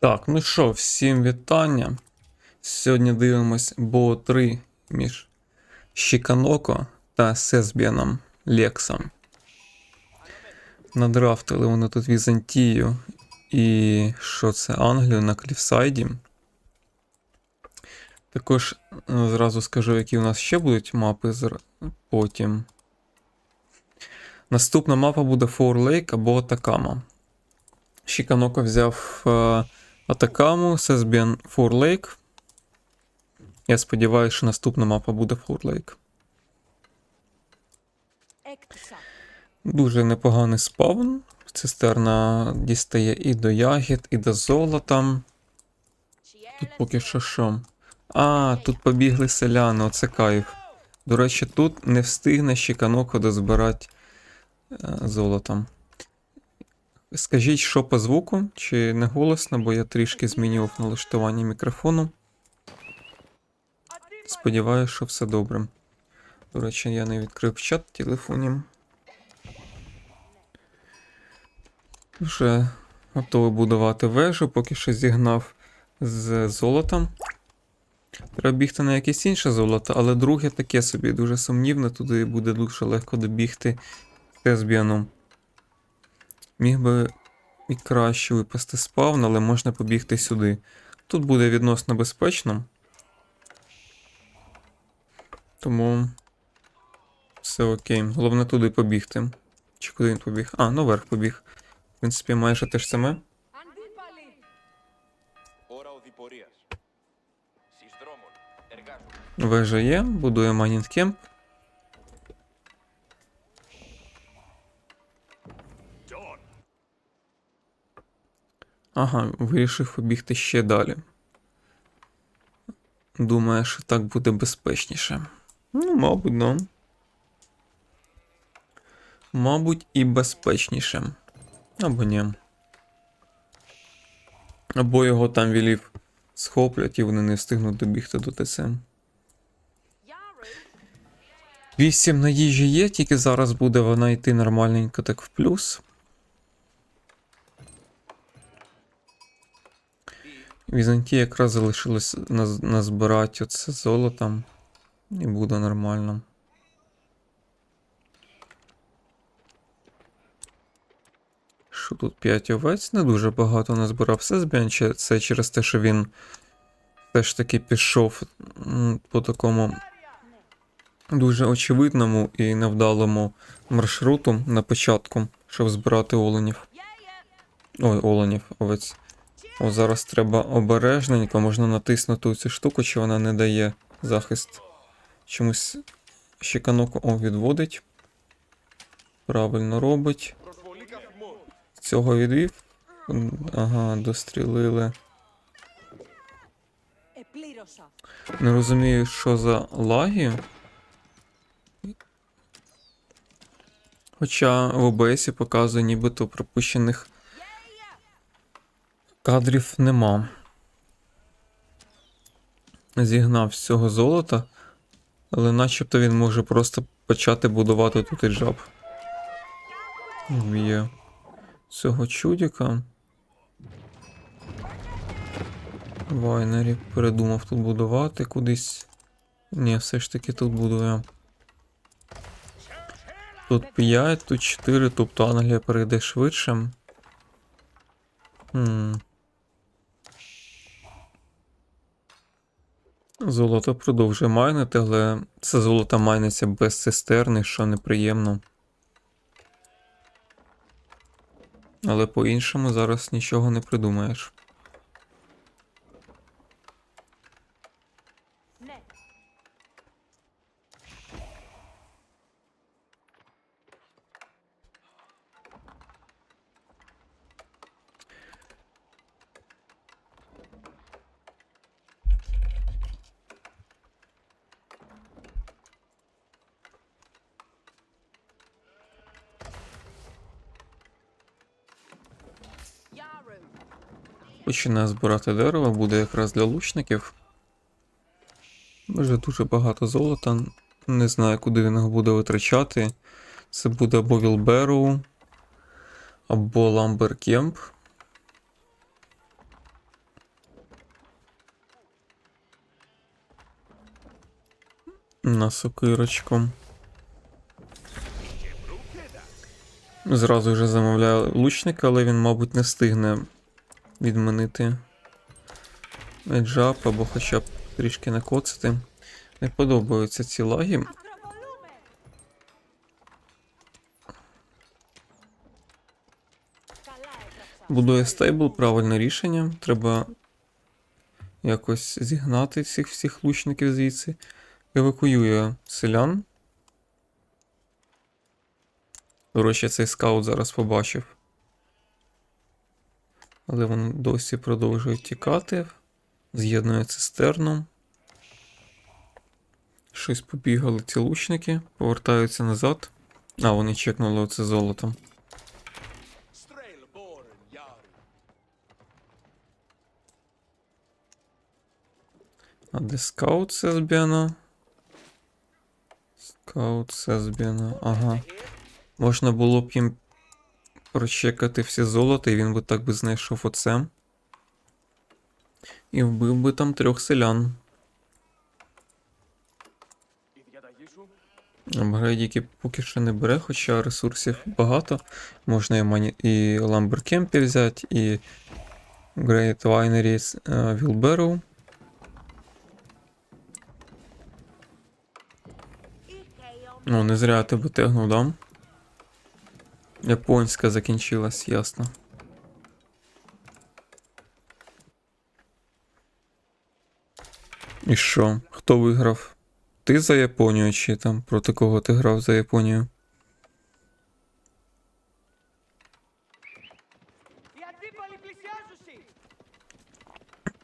Так, ну що, всім вітання. Сьогодні дивимось БО 3 між Шіканоко та Сезбіаном Лексом. Надрафтили вони тут Візантію і що це Англію на Кліфсайді. Також е, зразу скажу, які у нас ще будуть мапи потім. Наступна мапа буде Фор Лейк або Атакама. Шіканоко взяв е, Атакаму, Сесбін, Фурлейк. Я сподіваюся, що наступна мапа буде Фурлейк. Дуже непоганий спавн. Цистерна дістає і до ягід, і до золота. Тут поки що що. А, тут побігли селяни, оце кайф. До речі, тут не встигне ще каноко дозбирати е, золотом. Скажіть, що по звуку, чи не голосно, бо я трішки змінював налаштування мікрофону. Сподіваюся, що все добре. До речі, я не відкрив чат в телефоні. Вже готовий будувати вежу, поки що зігнав з золотом. Треба бігти на якесь інше золото, але друге таке собі дуже сумнівне, туди буде дуже легко добігти Тезбіаном. Міг би і краще випасти спавн, але можна побігти сюди. Тут буде відносно безпечно. Тому все окей. Головне туди побігти. Чи куди він побіг? А, наверх побіг. В принципі, майже те ж саме. Вежа є, будує майнінг кемп. Ага, вирішив побігти ще далі. Думаю, що так буде безпечніше. Ну, мабуть, ну. Мабуть, і безпечніше. Або ні. Або його там вілів схоплять і вони не встигнуть добігти до. Яру. 8 на їжі є, тільки зараз буде вона йти нормальненько так в плюс. Візантія якраз залишилось наз- назбирати оце золотом. І буде нормально. Що тут 5 овець? Не дуже багато назбирав. Все збянче. Це через те, що він все ж таки пішов по такому дуже очевидному і невдалому маршруту на початку, щоб збирати оленів. Ой, оленів, овець. О, Зараз треба обережненько, можна натиснути цю штуку, чи вона не дає захист. Чомусь щеканок. О, відводить. Правильно робить. Цього відвів. Ага, дострілили. Не розумію, що за Лагі. Хоча в ОБСі показує нібито пропущених кадрів нема. Зігнав з цього золота, але начебто він може просто почати будувати тут і жаб. Є цього чудіка. Вайнері передумав тут будувати кудись. Ні, все ж таки тут будує. Тут 5, тут 4, тобто Англія перейде швидше. Хм. Золото продовжує майнити, але це золото майниться без цистерни, що неприємно. Але по-іншому зараз нічого не придумаєш. Починає збирати дерево, буде якраз для лучників. Вже дуже багато золота. Не знаю, куди він його буде витрачати. Це буде або Вілберу, або Ламберкемп. На сокирочку. Зразу вже замовляю лучника, але він, мабуть, не встигне відмінити джап або хоча б трішки накоцати. Не подобаються ці лаги. Будує стейбл, правильне рішення. Треба якось зігнати всіх всіх лучників звідси. Евакуює селян. Дорожче, цей скаут зараз побачив. Але вони досі продовжують тікати. З'єднує цистерну. Щось побігали ці лучники, повертаються назад. А, вони чекнули оце золото. А де скаут Сезбіана? Скаут Сезбіана, ага. Можна було б їм прочекати всі золота, і він би так би знайшов оце. І вбив би там трьох селян. Грейдіки поки що не бере, хоча ресурсів багато. Можна і мані... і Ламберкемпі взяти, і Great Wineries Вілберу. Ну, не зря я тебе тягнув да? Японська закінчилась, ясно. І що? Хто виграв? Ти за Японію чи там проти кого ти грав за Японію?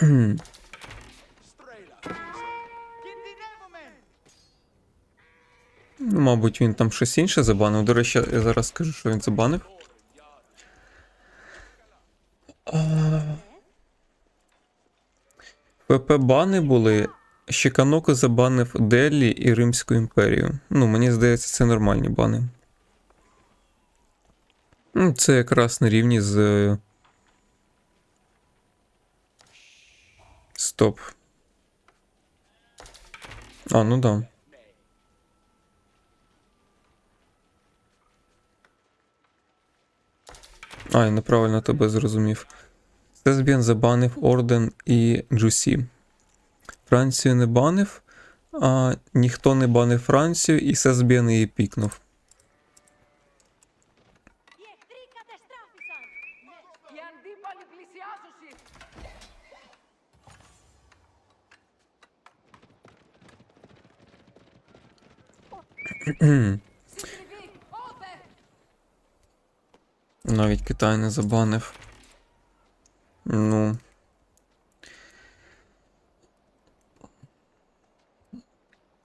мабуть, він там щось інше забанив. До речі, я зараз скажу, що він забанив. ПП бани були. Щеканоко забанив Делі і Римську імперію. Ну, мені здається, це нормальні бани. Ну, Це якраз на рівні з. е, Стоп. А, ну да. А, я неправильно тебе зрозумів. Сезбін забанив Орден і Джусі. Францію не банив, а ніхто не банив Францію, і Сезбін її пікнув. Навіть Китай не забанив. Ну.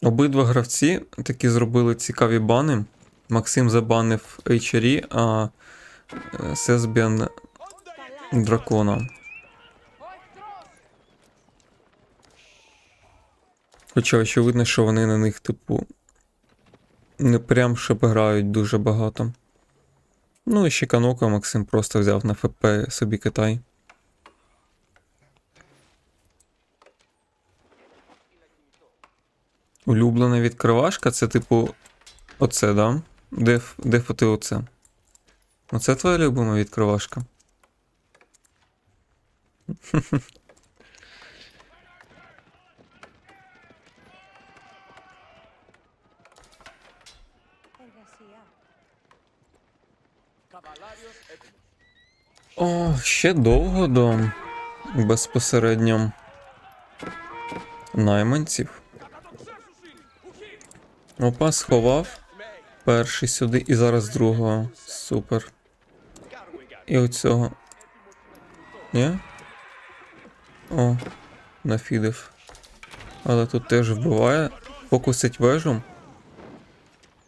Обидва гравці такі зробили цікаві бани. Максим забанив HRE, а е, Сесбіан дракона. Хоча очевидно, що вони на них, типу, не прям ще грають дуже багато. Ну і ще Канока Максим просто взяв на ФП собі Китай. Улюблена відкривашка це, типу, оце, да? Де, де фоти оце? Оце твоя любима відкривашка? О, ще довго до безпосередньо найманців. Опа, сховав. Перший сюди і зараз другого. Супер. І оцього. Ні? О, нафідив. Але тут теж вбиває. Фокусить вежу.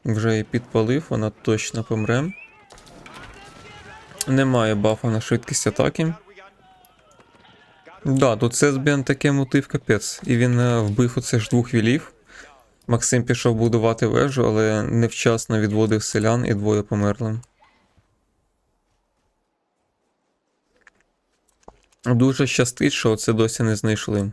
Вже і підпалив, вона точно помре. Немає бафа на швидкість атаки. Да, тут Сезбіан таке мотив капець. І він е, вбив оце ж двох вілів. Максим пішов будувати вежу, але невчасно відводив селян і двоє померли. Дуже щастить, що це досі не знайшли.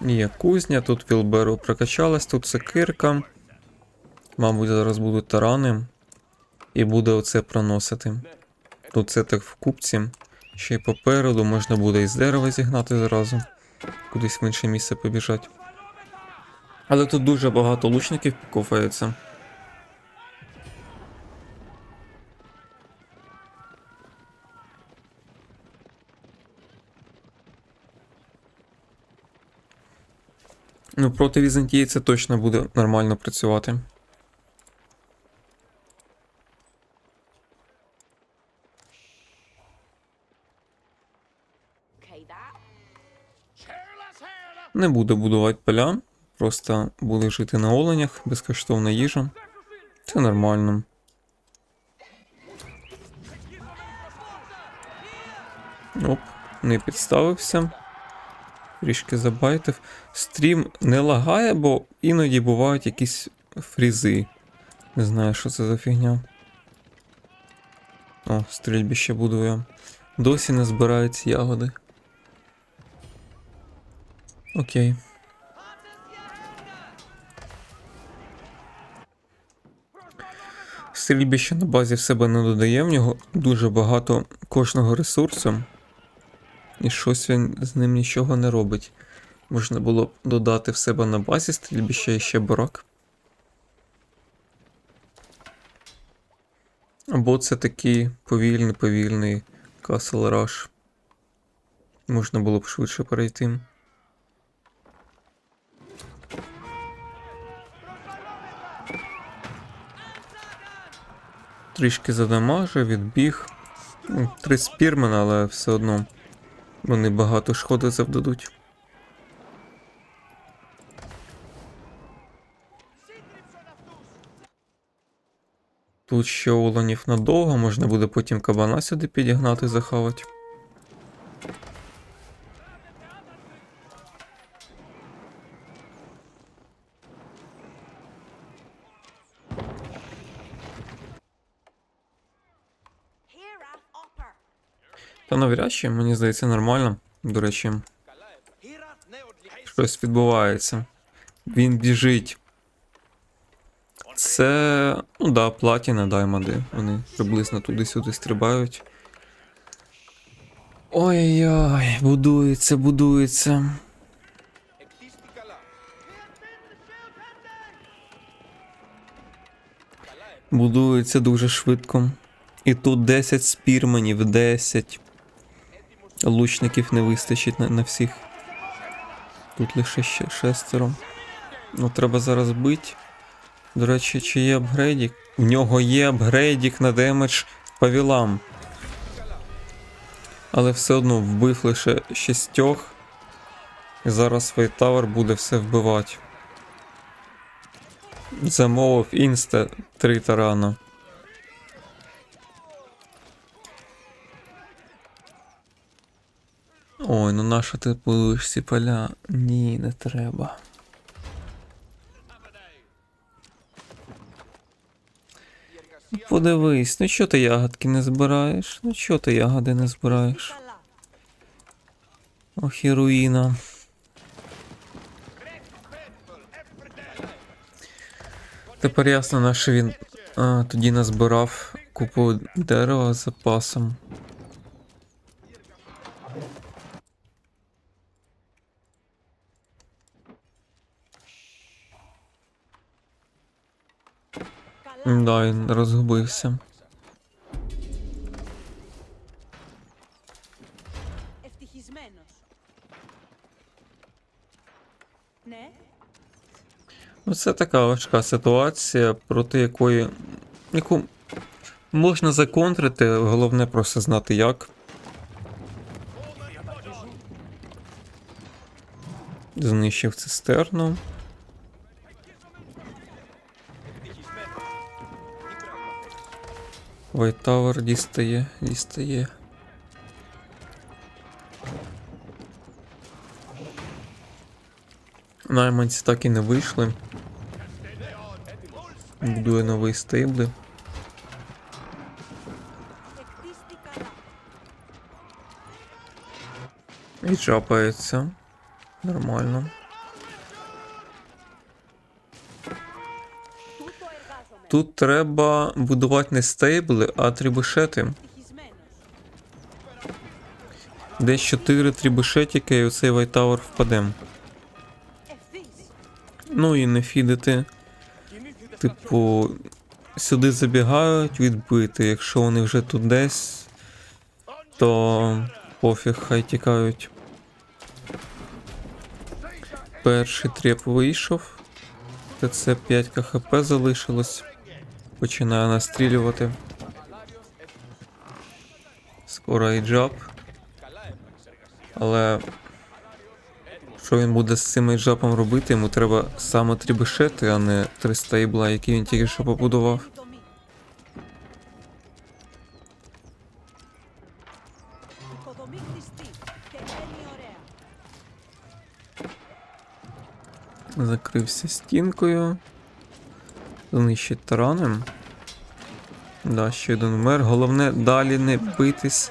Є кузня, тут Вілберу прокачалась, тут секирка. Мабуть, зараз будуть тарани. І буде оце проносити. Тут це так в купці. Ще й попереду можна буде із дерева зігнати зразу. Кудись в інше місце побіжать. Але тут дуже багато лучників покофається. Ну, проти Візантії це точно буде нормально працювати. Не буду будувати поля, просто буду жити на оленях, безкоштовна їжа. Це нормально. Оп, не підставився. Трішки забайтив. Стрім не лагає, бо іноді бувають якісь фрізи. Не знаю, що це за фігня. О, стрільбище будує. Досі не збираються ягоди. Окей. Стрільбище на базі в себе не додає, в нього дуже багато кожного ресурсу. І щось він з ним нічого не робить. Можна було б додати в себе на базі стрільбище і ще барак. Або це такий повільний, повільний Castle Rush. Можна було б швидше перейти. Трішки задамажив, відбіг. Три спірмена, але все одно вони багато шкоди завдадуть. Тут ще оленів надовго, можна буде потім кабана сюди підігнати, захавати. Та навряд чи, мені здається, нормально. До речі, щось відбувається. Він біжить. Це. Ну да, платіна даймади. Вони приблизно туди-сюди стрибають. Ой-ой, будується, будується. Будується дуже швидко. І тут 10 спірменів, 10. Лучників не вистачить на, на всіх. Тут лише шестеро. Ну, треба зараз бити. До речі, чи є апгрейдік? В нього є апгрейдік на демедж по вілам. Але все одно вбив лише шістьох. І зараз Вейтавер буде все вбивати. Замовив інста три тарана. Ой, ну наша ти пилиш ці поля? Ні, не треба. Ну, подивись, ну чого ти ягодки не збираєш? Ну чого ти ягоди не збираєш? Ох, іруїна. Тепер ясно, на що він а, тоді назбирав купу дерева з запасом. Да, він розгубився. Ну, це така важка ситуація, проти якої яку можна законтрити, головне просто знати як. Знищив цистерну. Вайтавер дістає, дістає. Найманці так і не вийшли. Будує новий стейбли. І чапається. Нормально. Тут треба будувати не стейбли, а трібушети. Десь 4 трібушетіки і оцей вайтауер впаде. Ну і не фідити. Типу, сюди забігають відбити. Якщо вони вже тут десь, то пофіг хай тікають. Перший тріп вийшов. ТЦ 5 КХП залишилось. Починаю настрілювати. Скоро і джаб. Але що він буде з цим джапом робити, йому треба саме трібешети, а не три стейбла, які він тільки що побудував. Закрився стінкою. Знищить тараном. Да, ще один вмер. Головне далі не битись,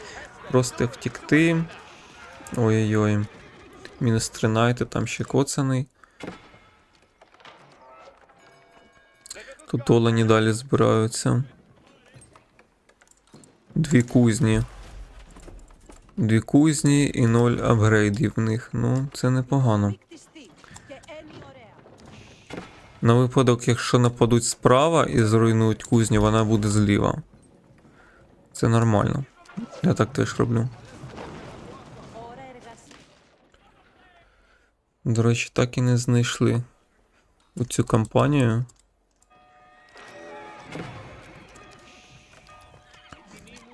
просто втікти. Ой-ой-ой. Мінус 13, там ще коцаний. Тут олені далі збираються. Дві кузні. Дві кузні і ноль апгрейдів в них. Ну, це непогано. На випадок, якщо нападуть справа і зруйнують кузню, вона буде зліва. Це нормально. Я так теж роблю. До речі, так і не знайшли оцю кампанію.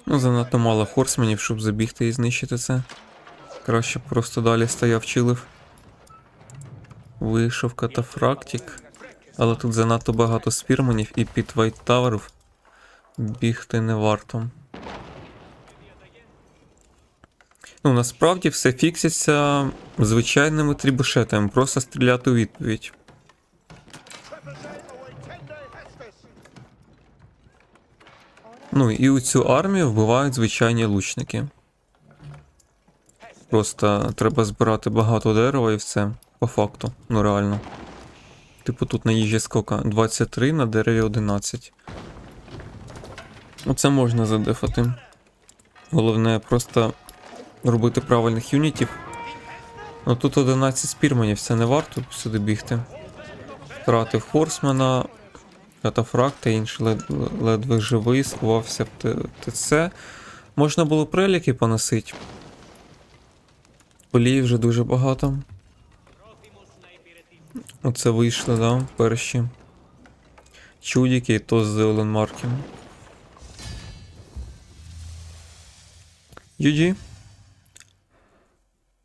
Ну, занадто мало хорсменів, щоб забігти і знищити це. Краще просто далі стояв чилив. Вийшов катафрактик. Але тут занадто багато спірманів і під Вайт Таверів бігти не варто. Ну, насправді все фікситься звичайними трібушетами, просто стріляти у відповідь. Ну і у цю армію вбивають звичайні лучники. Просто треба збирати багато дерева і все. По факту. Ну реально. Типу тут на їжі скока 23, на дереві 11. Оце можна задефати. Головне просто робити правильних юнітів. Ну тут 11 спірманів, це не варто сюди бігти. Втратив Хорсмана, катафракт та інший лед, ледве живий, сховався в ТЦ. Можна було преліки поносити. Полії вже дуже багато. Оце вийшло, да, перші. Чудіки і то з Оленмарком. GG.